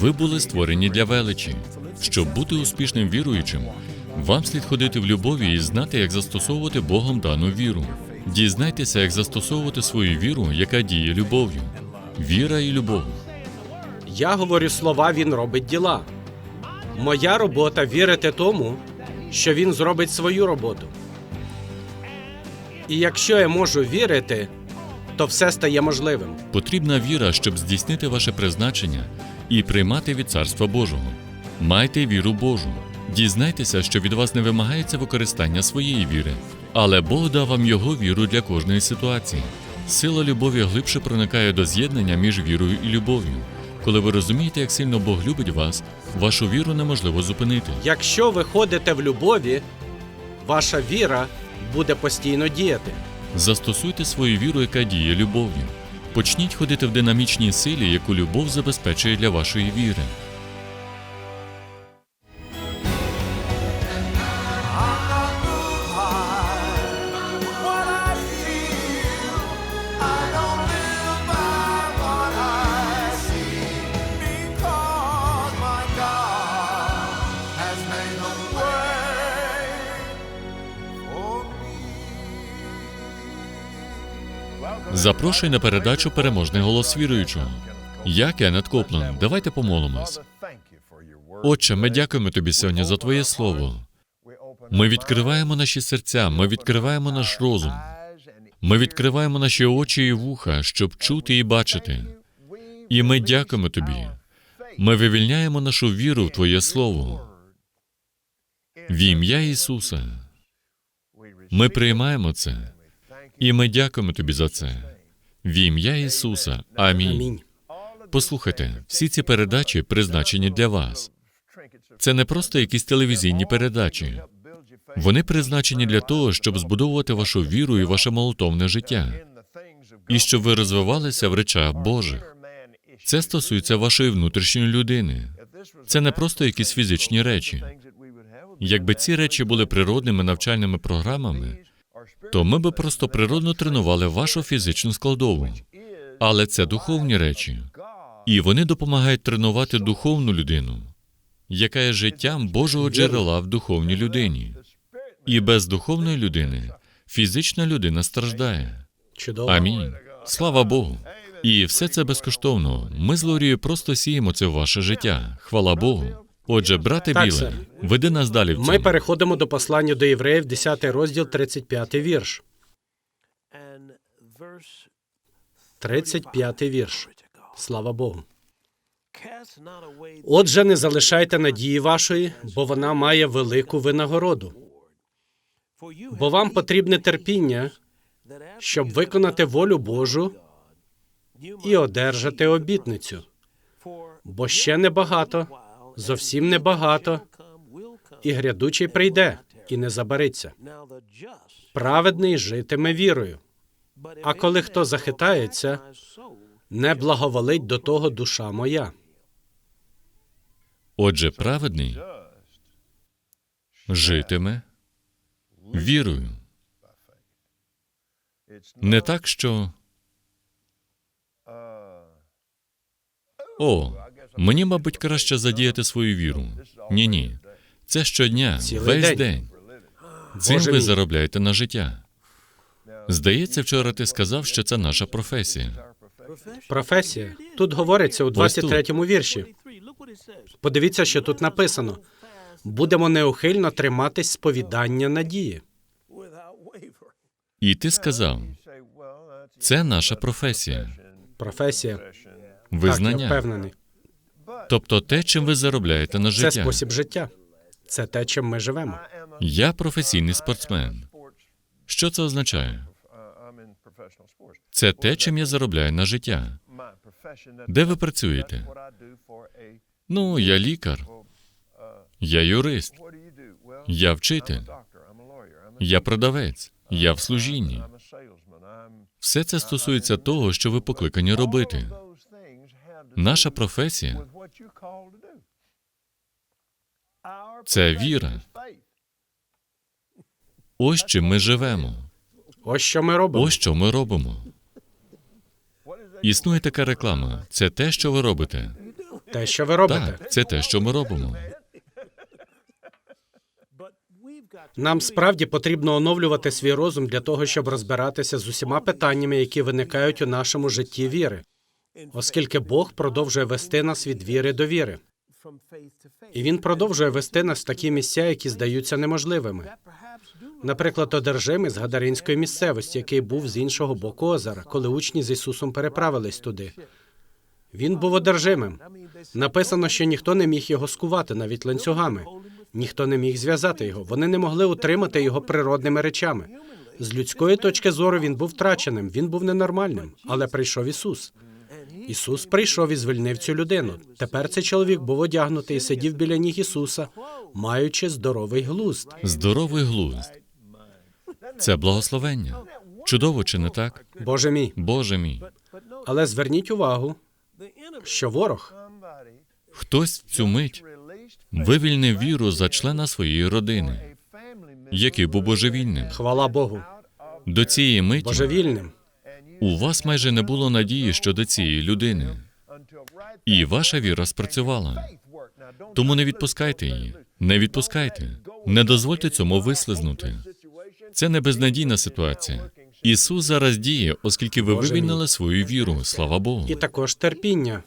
Ви були створені для величі. Щоб бути успішним віруючим, вам слід ходити в любові і знати, як застосовувати Богом дану віру. Дізнайтеся, як застосовувати свою віру, яка діє любов'ю. Віра і любов. Я говорю слова, він робить діла. Моя робота вірити тому, що він зробить свою роботу. І якщо я можу вірити, то все стає можливим. Потрібна віра, щоб здійснити ваше призначення і приймати від Царства Божого. Майте віру Божу. Дізнайтеся, що від вас не вимагається використання своєї віри, але Бог дав вам його віру для кожної ситуації. Сила любові глибше проникає до з'єднання між вірою і любов'ю. Коли ви розумієте, як сильно Бог любить вас, вашу віру неможливо зупинити. Якщо ви ходите в любові, ваша віра буде постійно діяти. Застосуйте свою віру, яка діє любов'ю. Почніть ходити в динамічній силі, яку любов забезпечує для вашої віри. Запрошую на передачу Переможний голос віруючого. Я Кеннет Коплан. Давайте помолимось. Отче, ми дякуємо тобі сьогодні за Твоє слово. Ми відкриваємо наші серця, ми відкриваємо наш розум, ми відкриваємо наші очі і вуха, щоб чути і бачити. І ми дякуємо тобі. Ми вивільняємо нашу віру в Твоє Слово. В ім'я Ісуса. Ми приймаємо це. І ми дякуємо тобі за це. В ім'я Ісуса. Амінь. Послухайте, всі ці передачі призначені для вас. Це не просто якісь телевізійні передачі. Вони призначені для того, щоб збудовувати вашу віру і ваше молитовне життя, і щоб ви розвивалися в речах Божих. Це стосується вашої внутрішньої людини. Це не просто якісь фізичні речі. Якби ці речі були природними навчальними програмами, то ми би просто природно тренували вашу фізичну складову. Але це духовні речі, і вони допомагають тренувати духовну людину, яка є життям Божого джерела в духовній людині. І без духовної людини фізична людина страждає. Амінь. Слава Богу. І все це безкоштовно. Ми з Лорією просто сіємо це в ваше життя. Хвала Богу. Отже, брате Так, Біле, сер. веди нас далі в Ми переходимо до послання до євреїв, 10 розділ, 35 вірш. 35 вірш. Слава Богу. Отже, не залишайте надії вашої, бо вона має велику винагороду. Бо вам потрібне терпіння, щоб виконати волю Божу і одержати обітницю. Бо ще небагато, зовсім небагато, і грядучий прийде, і не забариться. Праведний житиме вірою. А коли хто захитається, не благоволить до того душа моя. Отже, праведний житиме вірою. Не так, що. О, мені, мабуть, краще задіяти свою віру. Ні, ні. Це щодня, Цілий весь день. день. Цим Боже ви мій. заробляєте на життя. Здається, вчора ти сказав, що це наша професія. Професія. Тут говориться у Ось тут. 23-му вірші. Подивіться, що тут написано. Будемо неухильно триматись сповідання надії. І ти сказав, це наша професія, Професія. Так, я визнання, впевнений. Тобто те, чим ви заробляєте на життя. Це спосіб життя. Це те, чим ми живемо. Я професійний спортсмен. Що це означає? Це те, чим я заробляю на життя. Де ви працюєте? Ну, я лікар, я юрист, я вчитель, я продавець, я в служінні. Все це стосується того, що ви покликані робити. Наша професія це віра. Ось чим ми живемо. Ось що ми робимо. Ось що ми робимо. Існує така реклама. Це те, що ви робите. Те, що ви робите. Так, це те, що ми робимо. Нам справді потрібно оновлювати свій розум для того, щоб розбиратися з усіма питаннями, які виникають у нашому житті віри, оскільки Бог продовжує вести нас від віри до віри. І він продовжує вести нас в такі місця, які здаються неможливими. Наприклад, одержимий з Гадаринської місцевості, який був з іншого боку озера, коли учні з Ісусом переправились туди. Він був одержимим. Написано, що ніхто не міг його скувати навіть ланцюгами. Ніхто не міг зв'язати його. Вони не могли утримати його природними речами. З людської точки зору він був втраченим, він був ненормальним. Але прийшов Ісус. Ісус прийшов і звільнив цю людину. Тепер цей чоловік був одягнутий і сидів біля ніг Ісуса, маючи здоровий глузд. Здоровий глузд. Це благословення. Чудово, чи не так? Боже мій. Боже мій. Але зверніть увагу, що ворог Хтось в цю мить вивільнив віру за члена своєї родини, який був божевільним. хвала Богу, До цієї миті божевільним. У вас майже не було надії щодо цієї людини, і ваша віра спрацювала. Тому не відпускайте її, не відпускайте, не дозвольте цьому вислизнути. Це не безнадійна ситуація. Ісус зараз діє, оскільки ви вивільнили свою віру. Слава Богу. І також терпіння.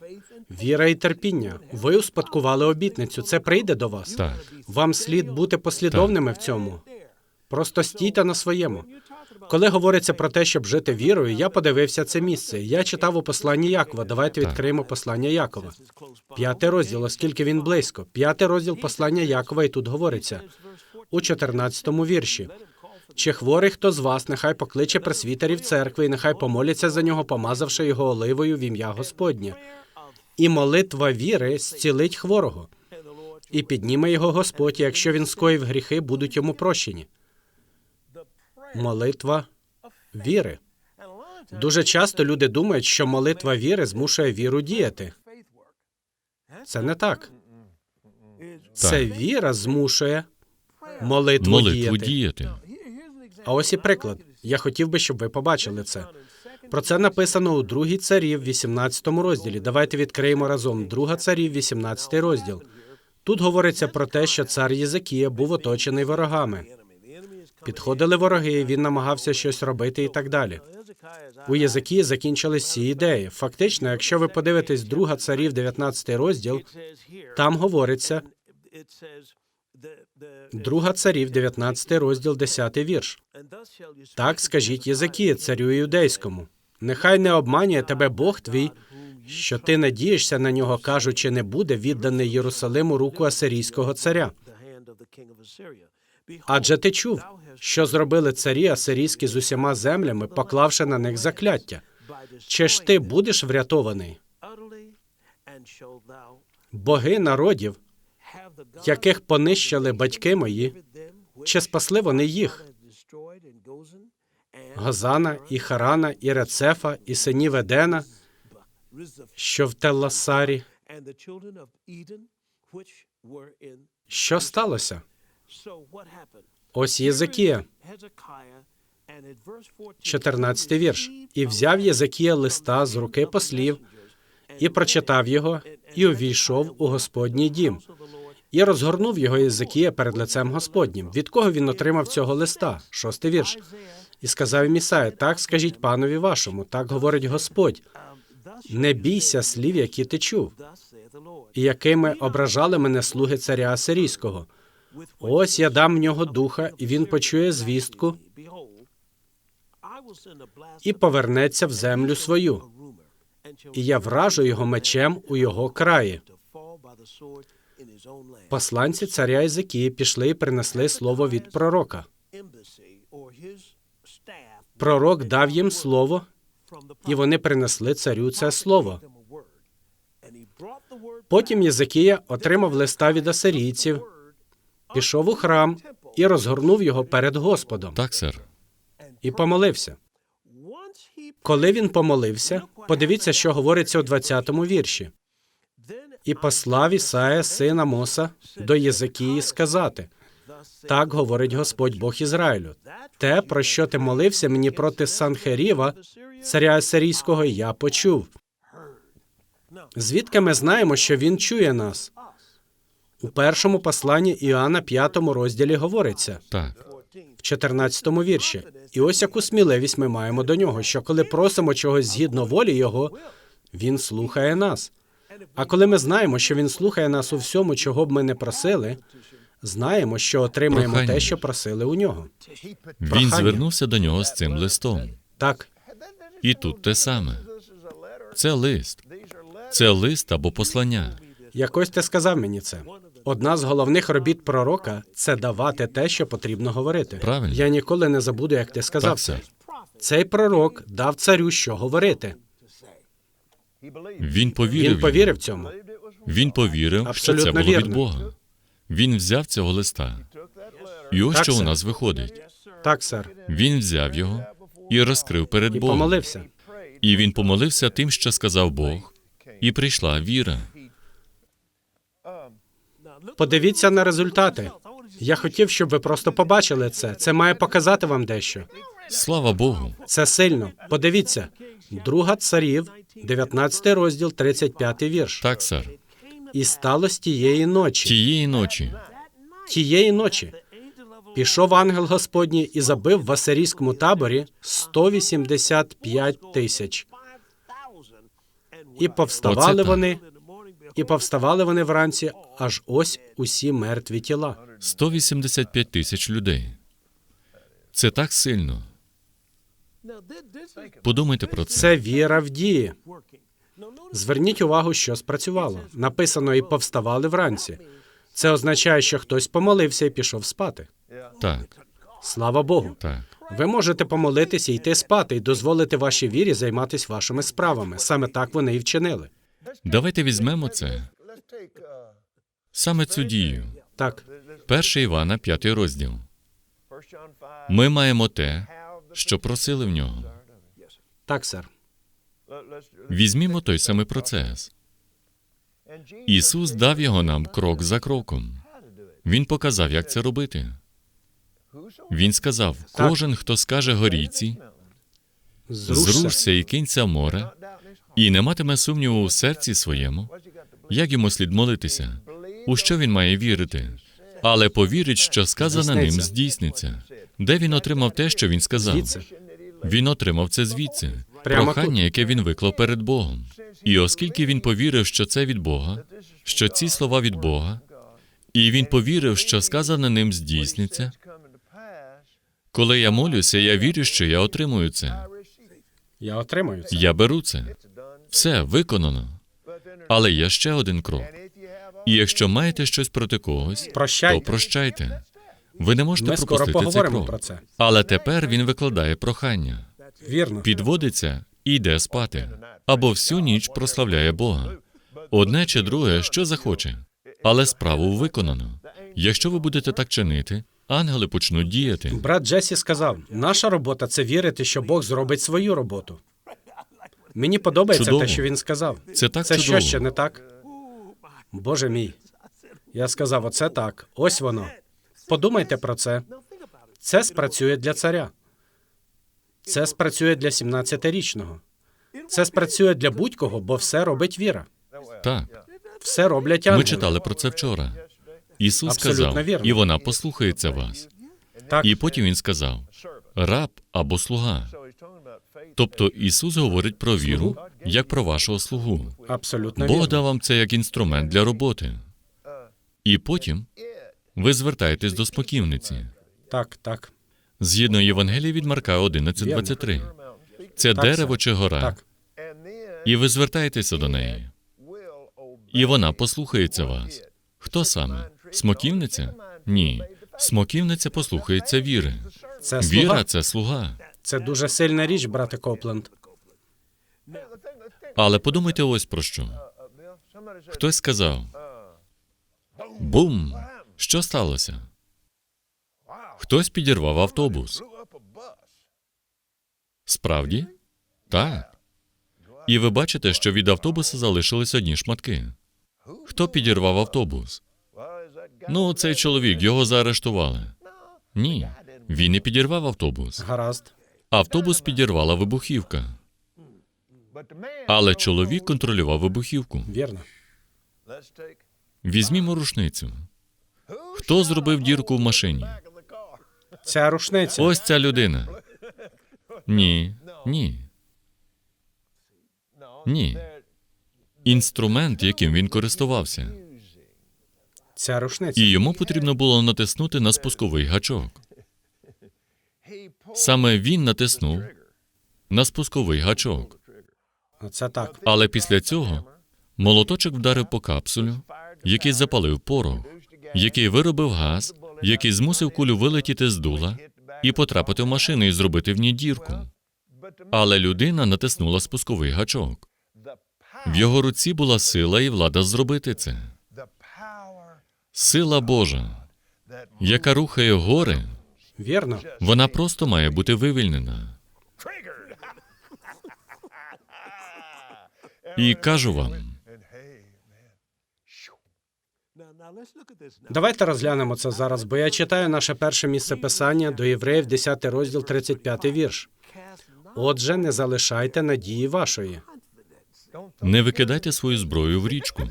Віра і терпіння. Ви успадкували обітницю. Це прийде до вас. Так, Вам слід бути послідовними в цьому. Просто стійте на своєму. Коли говориться про те, щоб жити вірою, я подивився це місце. Я читав у посланні Якова. Давайте Так. відкриємо послання Якова. П'ятий розділ, оскільки він близько. П'ятий розділ послання Якова, і тут говориться у 14-му вірші. Чи хворий хто з вас, нехай покличе пресвітерів церкви, і нехай помоляться за нього, помазавши його оливою в ім'я Господнє. І молитва віри зцілить хворого, і підніме його Господь, і якщо він скоїв гріхи, будуть йому прощені. Молитва віри. Дуже часто люди думають, що молитва віри змушує віру діяти. Це не так. Це віра змушує молитву, молитву діяти. діяти. А ось і приклад. Я хотів би, щоб ви побачили це. Про це написано у другій царів, 18 розділі. Давайте відкриємо разом. Друга царів, 18 розділ. Тут говориться про те, що цар Єзекія був оточений ворогами. Підходили вороги, він намагався щось робити і так далі. У Єзекії закінчились ці ідеї. Фактично, якщо ви подивитесь друга царів, 19 розділ, там говориться друга царів, 19 розділ, 10 вірш. Так скажіть Єзекія, царю юдейському. Нехай не обманює тебе Бог твій, що ти надієшся на нього, кажучи, не буде відданий Єрусалиму руку асирійського царя. Адже ти чув, що зробили царі асирійські з усіма землями, поклавши на них закляття. Чи ж ти будеш врятований? Боги народів, яких понищили батьки мої, чи спасли вони їх? Газана, і Харана, і Рецефа, і синів Едена, що в Телласарі. Що сталося? Ось Єзекія, 14 вірш. І взяв Єзекія листа з руки послів, і прочитав його, і увійшов у Господній дім. І розгорнув його Єзекія перед лицем Господнім. Від кого він отримав цього листа? Шостий вірш. І сказав їм Ісая, так скажіть панові вашому, так говорить Господь. Не бійся слів, які ти чув, і якими ображали мене слуги царя Асирійського. Ось я дам в нього духа, і він почує звістку і повернеться в землю свою. І я вражу його мечем у його краї. Посланці царя Ізекії пішли і принесли слово від пророка. Пророк дав їм слово, і вони принесли царю це слово. Потім Єзекія отримав листа від асирійців, пішов у храм і розгорнув його перед Господом Так, сер. і помолився. Коли він помолився, подивіться, що говориться у 20-му вірші. І послав Ісая, сина Моса, до Єзекії сказати: так говорить Господь Бог Ізраїлю. Те, про що ти молився мені проти Санхеріва, царя Асирійського, я почув. Звідки ми знаємо, що він чує нас? У першому посланні Іоанна 5 розділі говориться Так, в 14 вірші. І ось яку сміливість ми маємо до нього, що коли просимо чогось згідно волі Його, він слухає нас. А коли ми знаємо, що він слухає нас у всьому, чого б ми не просили, знаємо, що отримаємо Прохання. те, що просили у нього. він Прохання. звернувся до нього з цим листом. Так, І тут те саме. Це лист. Це лист або послання. якось ти сказав мені це. Одна з головних робіт пророка це давати те, що потрібно говорити. Правильно. Я ніколи не забуду, як ти сказав Так, це. сер. Цей пророк дав царю, що говорити. Він повірив. Він повірив цьому. Він повірив, що це Абсолютно було від. Бога. Він взяв цього листа. І ось Так, що у нас виходить. Так, сер. Він взяв його і розкрив перед І Богом. помолився. І він помолився тим, що сказав Бог, і прийшла віра. Подивіться на результати. Я хотів, щоб ви просто побачили це. Це має показати вам дещо. Слава Богу. Це сильно. Подивіться. Друга царів, 19 розділ, 35 вірш. Так, сер. І сталося тієї ночі. Тієї ночі Тієї ночі пішов ангел Господній і забив в асирійському таборі 185 тисяч. І повставали Оце так. вони, і повставали вони вранці, аж ось усі мертві тіла. 185 тисяч людей. Це так сильно. Подумайте про це. Це віра в дії. Зверніть увагу, що спрацювало. Написано і повставали вранці. Це означає, що хтось помолився і пішов спати. Так, Слава Богу. так. Ви можете помолитися і йти спати і дозволити вашій вірі займатися вашими справами. Саме так вони і вчинили. Давайте візьмемо це. Саме цю дію. Так, 1 Івана, 5 розділ. Ми маємо те, що просили в нього. так, сер. Візьмімо той самий процес. Ісус дав його нам крок за кроком. Він показав, як це робити. Він сказав: кожен, хто скаже Зрушся. зрушся і кинься в море, і не матиме сумніву в серці своєму, як йому слід молитися, у що він має вірити, але повірить, що сказане ним Здійсниться. Де він отримав те, що він сказав? Він отримав це звідси. Прохання, яке він виклав перед Богом. І оскільки він повірив, що це від Бога, що ці слова від Бога, і він повірив, що сказане ним здійсниться. Коли я молюся, я вірю, що я отримую це. Я отримаю це. Я беру це. Все виконано. Але є ще один крок. І якщо маєте щось проти когось, Прощайте. то прощайте. Ви не можете Ми скоро пропустити цей крок. про це. Але тепер він викладає прохання. Вірно. підводиться і йде спати, або всю ніч прославляє Бога. Одне чи друге, що захоче, але справу виконано. Якщо ви будете так чинити, ангели почнуть діяти. Брат Джесі сказав: наша робота це вірити, що Бог зробить свою роботу. Мені подобається Чудово. те, що він сказав. Це так Це чудово. що ще не так? Боже мій. Я сказав: оце так. Ось воно. Подумайте про це. Це спрацює для царя. Це спрацює для 17-річного. Це спрацює для будь-кого, бо все робить віра. Так, Все роблять ангели. ми читали про це вчора. Ісус Абсолютно сказав, вірно. і вона послухається вас. Так, І потім він сказав: раб або слуга. Тобто Ісус говорить про віру як про вашого слугу. абсолютно Бог дав вам це як інструмент для роботи. І потім ви звертаєтесь до спокійниці. Так, так, Згідно Євангелії від Марка 11.23. Це Так, дерево чи гора, так. і ви звертаєтеся до неї, і вона послухається вас. Хто саме? Смоківниця? Ні. Смоківниця послухається віри. Це слуга. Віра це слуга. Це дуже сильна річ, брате Копленд. Але подумайте ось про що. Хтось сказав: Бум! Що сталося? Хтось підірвав автобус. Справді? Так. І ви бачите, що від автобуса залишились одні шматки. Хто підірвав автобус? Ну, цей чоловік, його заарештували. Ні, він не підірвав автобус. Гаразд. Автобус підірвала вибухівка. Але чоловік контролював вибухівку. Вірно. Візьмімо рушницю. Хто зробив дірку в машині? Ця рушниця. Ось ця людина. Ні, ні. Ні. Інструмент, яким він користувався. Ця рушниця. І йому потрібно було натиснути на спусковий гачок. Саме він натиснув на спусковий гачок. Оце так. Але після цього молоточок вдарив по капсулю, який запалив порох, який виробив газ, який змусив кулю вилетіти з дула і потрапити в машину і зробити в ній дірку. Але людина натиснула спусковий гачок. В його руці була сила і влада зробити це. Сила Божа, яка рухає гори, Вірно. вона просто має бути вивільнена. І кажу вам, Давайте розглянемо це зараз, бо я читаю наше перше місце писання до євреїв, 10 розділ, 35 вірш. Отже, не залишайте надії вашої. не викидайте свою зброю в річку.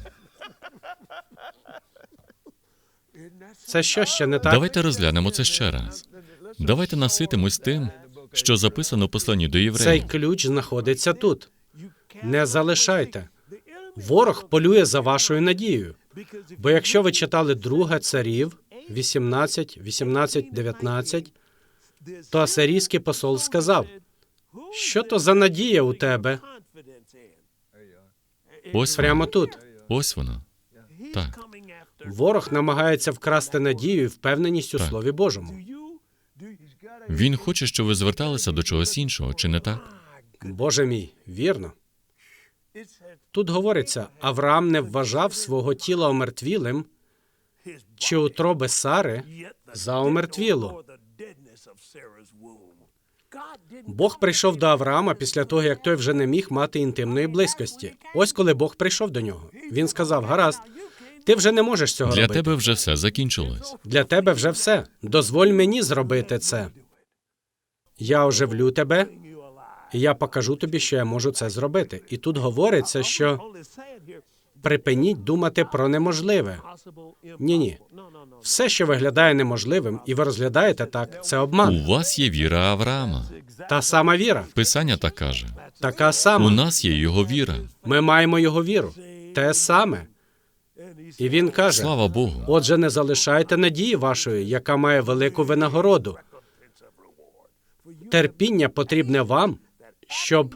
Це що ще не так? Давайте розглянемо це ще раз. Давайте наситимось тим, що записано в посланні до Цей ключ знаходиться тут. Не залишайте. Ворог полює за вашою надією. Бо якщо ви читали друга царів 18, 18, 19, то асирійський посол сказав: що то за надія у тебе? Ось Прямо тут. Ось вона. Так. Ворог намагається вкрасти надію і впевненість у Так. Слові Божому. Він хоче, щоб ви зверталися до чогось іншого, чи не так? Боже мій, вірно. Тут говориться: Авраам не вважав свого тіла омертвілим, чи утроби Сари за омертвіло. Бог прийшов до Авраама після того, як той вже не міг мати інтимної близькості. Ось коли Бог прийшов до нього. Він сказав: Гаразд, ти вже не можеш цього Для робити. тебе вже все закінчилось. Для тебе вже все. Дозволь мені зробити це. Я оживлю тебе, і я покажу тобі, що я можу це зробити. І тут говориться, що припиніть думати про неможливе. Ні, ні. Все, що виглядає неможливим, і ви розглядаєте так, це обман. У вас є віра Авраама. Та сама віра, Писання так каже. така У нас є його віра. Ми маємо його віру. Те саме. І він каже: Слава Богу. Отже, не залишайте надії вашої, яка має велику винагороду. Терпіння потрібне вам, щоб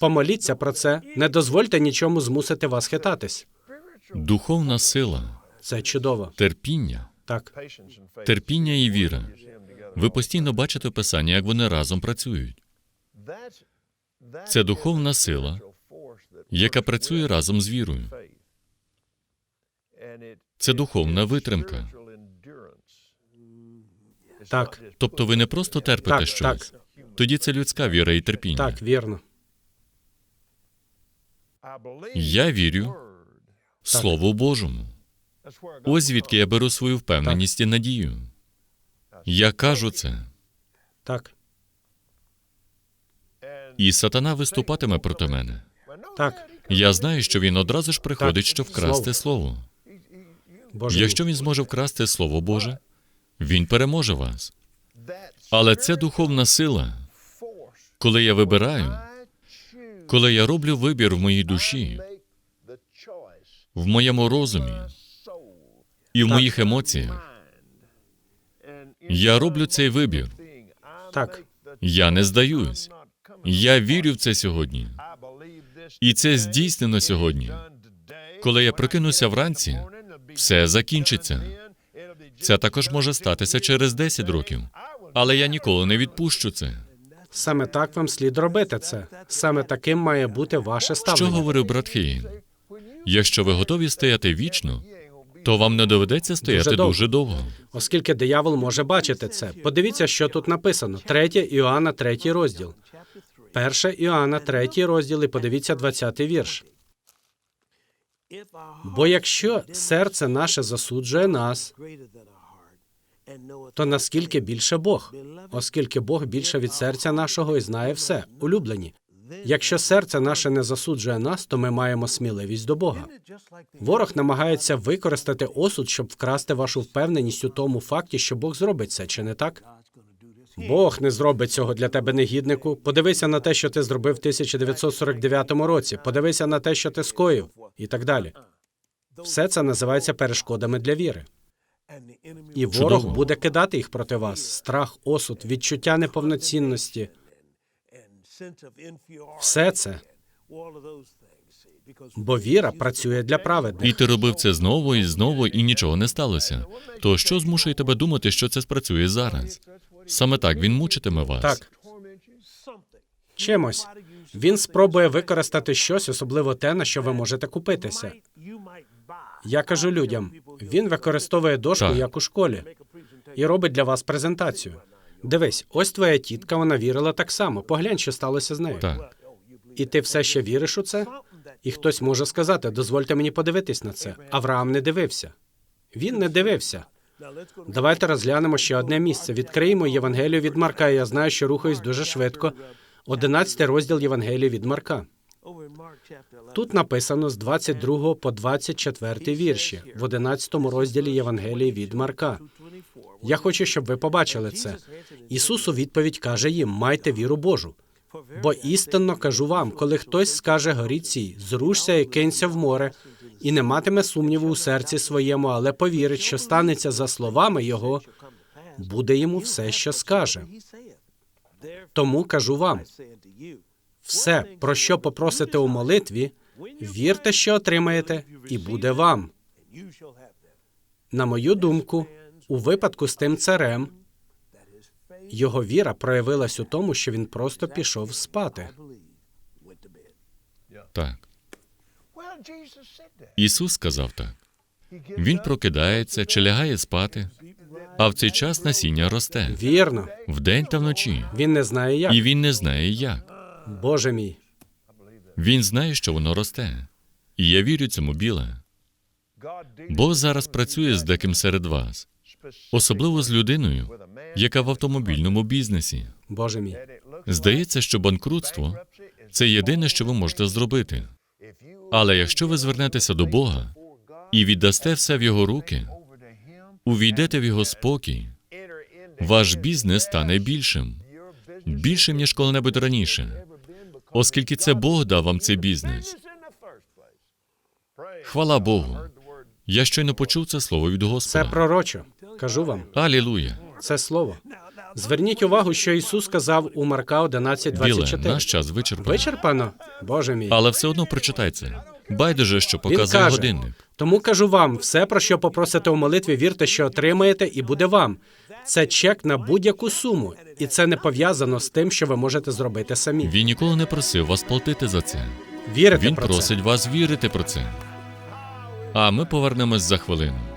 помоліться про це. Не дозвольте нічому змусити вас хитатись. Духовна сила, Це чудово. терпіння, Так, терпіння і віра. Ви постійно бачите в Писанні, як вони разом працюють. Це духовна сила, яка працює разом з вірою. Це духовна витримка. Так, Тобто ви не просто терпите Так, щось. Тоді це людська віра і терпіння. так, вірно. Я вірю Слову Божому. Ось звідки я беру свою впевненість і надію. Я кажу це, Так, і сатана виступатиме проти мене. так, Я знаю, що він одразу ж приходить, Так, щоб вкрасти слово. Боже. Якщо він зможе вкрасти слово Боже, він переможе вас. Але це духовна сила. Коли я вибираю, коли я роблю вибір в моїй душі, в моєму розумі і в моїх емоціях, я роблю цей вибір. Так, Я не здаюсь. Я вірю в це сьогодні. І це здійснено сьогодні. Коли я прокинуся вранці, все закінчиться. Це також може статися через 10 років. Але я ніколи не відпущу це. саме так вам слід робити це. Саме таким має бути ваше Що говорив брат Хейн? Якщо ви готові стояти вічно, то вам не доведеться стояти Дуже довго. дуже довго. Оскільки диявол може бачити це. Подивіться, що тут написано. 3 Іоанна, 3 розділ. 1 Іоанна, 3 розділ, і подивіться 20 вірш. Бо якщо серце наше засуджує нас, то наскільки більше Бог, оскільки Бог більше від серця нашого і знає все, улюблені. Якщо серце наше не засуджує нас, то ми маємо сміливість до Бога. Ворог намагається використати осуд, щоб вкрасти вашу впевненість у тому факті, що Бог зробить це, чи не так? Бог не зробить цього для тебе негіднику. Подивися на те, що ти зробив в 1949 році. Подивися на те, що ти скоїв, і так далі. Все це називається перешкодами для віри. І ворог Чудово. буде кидати їх проти вас. Страх, осуд, відчуття неповноцінності. Все це, бо віра працює для І ти робив це знову і знову, і нічого не сталося. То що змушує тебе думати, що це спрацює зараз? Саме так він мучитиме вас. Так, чимось. Він спробує використати щось, особливо те, на що ви можете купитися. Я кажу людям: він використовує дошку Так. як у школі і робить для вас презентацію. Дивись, ось твоя тітка, вона вірила так само. Поглянь, що сталося з нею. Так. І ти все ще віриш у це? І хтось може сказати: дозвольте мені подивитись на це. Авраам не дивився. Він не дивився. Давайте розглянемо ще одне місце. Відкриємо Євангелію від Марка. Я знаю, що рухаюсь дуже швидко. Одинадцятий розділ Євангелії від Марка. Тут написано з 22 по 24 вірші в 11 розділі Євангелії від Марка. Я хочу, щоб ви побачили це. Ісус у відповідь каже їм: майте віру Божу. Бо істинно кажу вам, коли хтось скаже горі цій, зрушся і кинься в море, і не матиме сумніву у серці своєму, але повірить, що станеться за словами його, буде йому все, що скаже. Тому кажу вам: все, про що попросите у молитві, вірте, що отримаєте, і буде вам. На мою думку, у випадку з тим царем його віра проявилась у тому, що він просто пішов спати. Так. Ісус сказав так. Він прокидається чи лягає спати, а в цей час насіння росте Вірно, вдень та вночі, він не знає як. і він не знає як. Боже мій, Він знає, що воно росте. І я вірю цьому біле. Бог зараз працює з деким серед вас, особливо з людиною, яка в автомобільному бізнесі. Боже мій. Здається, що банкрутство це єдине, що ви можете зробити. Але якщо ви звернетеся до Бога і віддасте все в Його руки, увійдете в Його спокій, ваш бізнес стане більшим, більшим ніж коли-небудь раніше, оскільки це Бог дав вам цей бізнес. Хвала Богу. Я щойно почув це слово від Господа. Це пророчо. Кажу вам, Алілуя! це слово. Зверніть увагу, що Ісус сказав у Марка Біле, 11.24. наш час вичерпаний. Вичерпано? Боже мій. Але все одно прочитай це. Байдуже, що показує каже, годинник. Тому кажу вам, все, про що попросите у молитві, вірте, що отримаєте, і буде вам. Це чек на будь-яку суму, і це не пов'язано з тим, що ви можете зробити самі. Він ніколи не просив вас платити за це. Вірите Він про просить вас вірити про це. А ми повернемось за хвилину.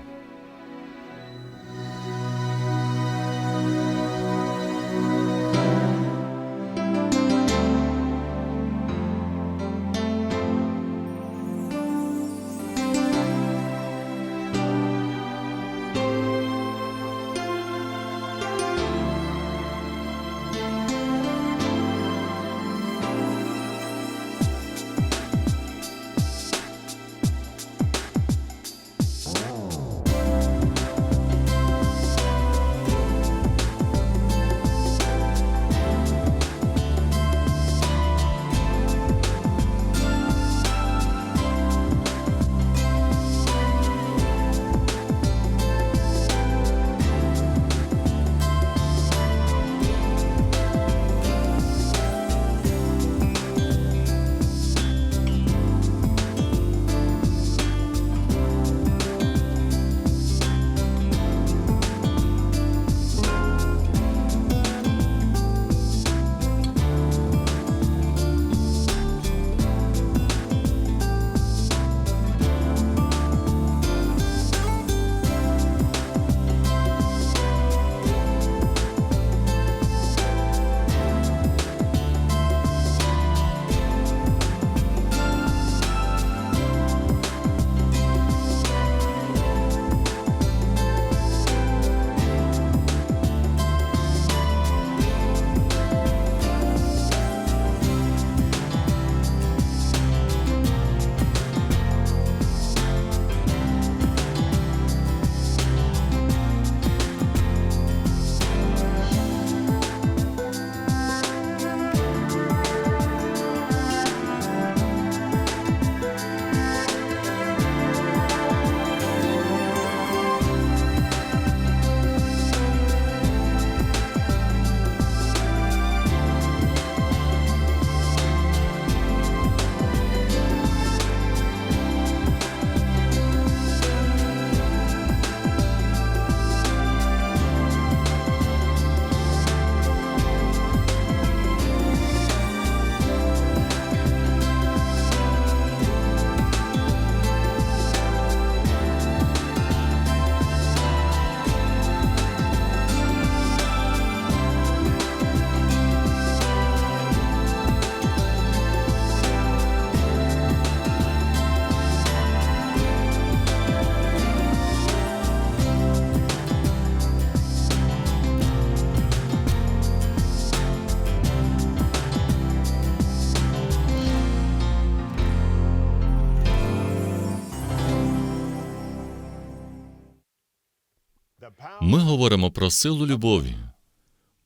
Ми говоримо про силу любові,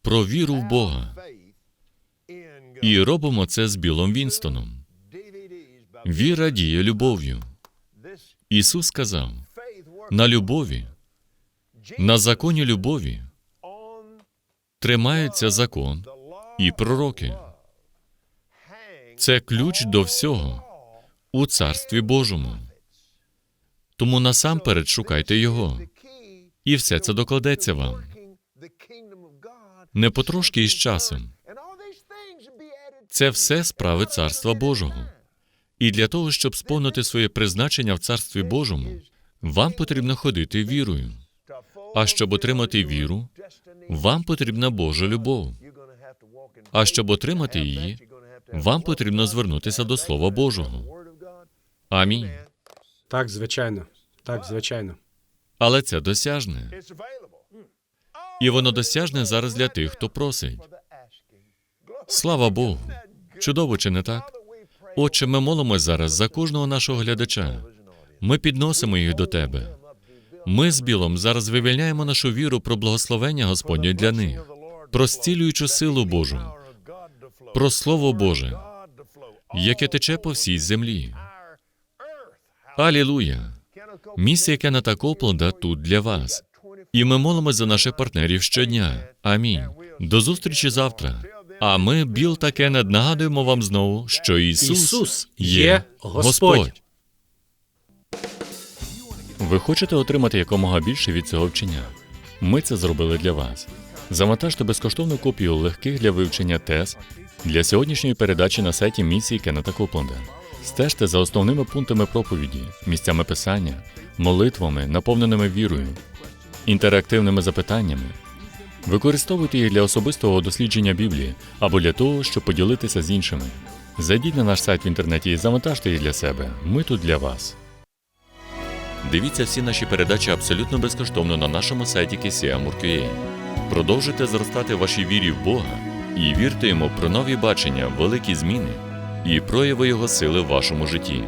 про віру в Бога, і робимо це з Білом Вінстоном. Віра діє любов'ю. Ісус сказав: на любові, на законі любові тримається закон і пророки. Це ключ до всього у Царстві Божому. Тому насамперед шукайте Його, і все це докладеться вам. Не потрошки і з часом. Це все справи Царства Божого. І для того, щоб сповнити своє призначення в Царстві Божому, вам потрібно ходити вірою. А щоб отримати віру, вам потрібна Божа любов. А щоб отримати її, вам потрібно звернутися до Слова Божого. Амінь. Так, звичайно. Так, звичайно. Але це досяжне. І воно досяжне зараз для тих, хто просить. Слава Богу. Чудово, чи не так? Отче, ми молимось зараз за кожного нашого глядача. Ми підносимо їх до тебе. Ми з Білом зараз вивільняємо нашу віру про благословення Господнє для них, про зцілюючу силу Божу, про Слово Боже, яке тече по всій землі. Алілуя! Місія Кеннета Копланда тут для вас. І ми молимось за наших партнерів щодня. Амінь. До зустрічі завтра. А ми, Біл та Кеннет, нагадуємо вам знову, що Ісус, Ісус є Господь. Господь. Ви хочете отримати якомога більше від цього вчення? Ми це зробили для вас. Завантажте безкоштовну копію легких для вивчення тез для сьогоднішньої передачі на сайті місії Кеннета Копленда. Стежте за основними пунктами проповіді, місцями писання, молитвами, наповненими вірою, інтерактивними запитаннями. Використовуйте їх для особистого дослідження Біблії або для того, щоб поділитися з іншими. Зайдіть на наш сайт в інтернеті і завантажте їх для себе. Ми тут для вас. Дивіться всі наші передачі абсолютно безкоштовно на нашому сайті KCM.ua. Продовжуйте зростати вашій вірі в Бога і вірте йому про нові бачення, великі зміни і прояви Його сили в вашому житті.